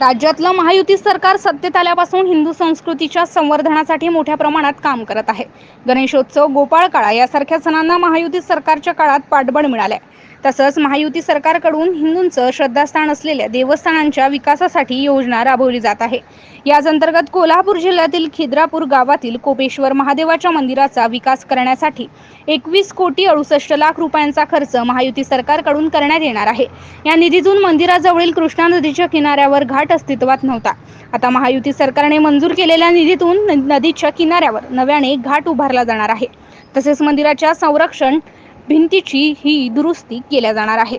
राज्यातलं महायुती सरकार सत्तेत आल्यापासून हिंदू संस्कृतीच्या संवर्धनासाठी मोठ्या प्रमाणात काम करत आहे. गणेशोत्सव गोपाळकाळा यासारख्या सणांना महायुती सरकारच्या काळात पाठबळ मिळालंय. तसंच महायुती सरकारकडून हिंदूंचं श्रद्धास्थान असलेल्या देवस्थानांच्या विकासासाठी योजना राबवली जात आहे. याच अंतर्गत कोल्हापूर जिल्ह्यातील खिद्रापूर गावातील कोपेश्वर महादेवाच्या मंदिराचा विकास करण्यासाठी एकवीस कोटी अडुसष्ट लाख रुपयांचा खर्च महायुती सरकारकडून करण्यात येणार आहे. या निधीतून मंदिराजवळील कृष्णा नदीच्या किनाऱ्यावर घाट अस्तित्वात नव्हता. आता महायुती सरकारने मंजूर केलेल्या निधीतून नदीच्या किनाऱ्यावर नव्याने घाट उभारला जाणार आहे. तसेच मंदिराच्या संरक्षण भिंतीची ही दुरुस्ती केल्या जाणार आहे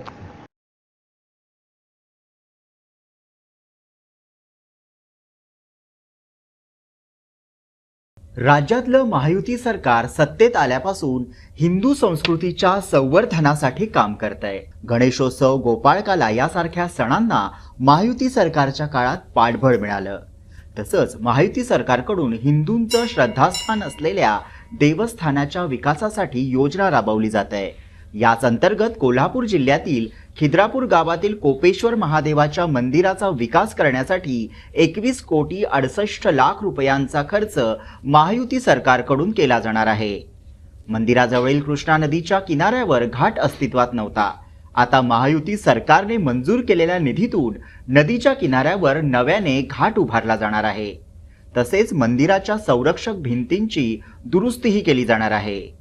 राज्यातलं महायुती सरकार सत्तेत आल्यापासून हिंदू संस्कृतीच्या संवर्धनासाठी काम करत आहे गणेशोत्सव गोपाळकाला यासारख्या सणांना महायुती सरकारच्या काळात पाठबळ मिळालं. तसंच महायुती सरकारकडून हिंदूंचं श्रद्धास्थान असलेल्या देवस्थानाच्या विकासासाठी योजना राबवली जात आहे. याच अंतर्गत कोल्हापूर जिल्ह्यातील खिद्रापूर गावातील कोपेश्वर महादेवाच्या मंदिराचा विकास करण्यासाठी एकवीस कोटी अडसष्ट लाख रुपयांचा खर्च महायुती सरकारकडून केला जाणार आहे. मंदिराजवळील कृष्णा नदीच्या किनाऱ्यावर घाट अस्तित्वात नव्हता. आता महायुती सरकारने मंजूर केलेल्या निधीतून नदीच्या किनाऱ्यावर नव्याने घाट उभारला जाणार आहे. तसेच मंदिराच्या संरक्षक भिंतींची दुरुस्तीही केली जाणार आहे.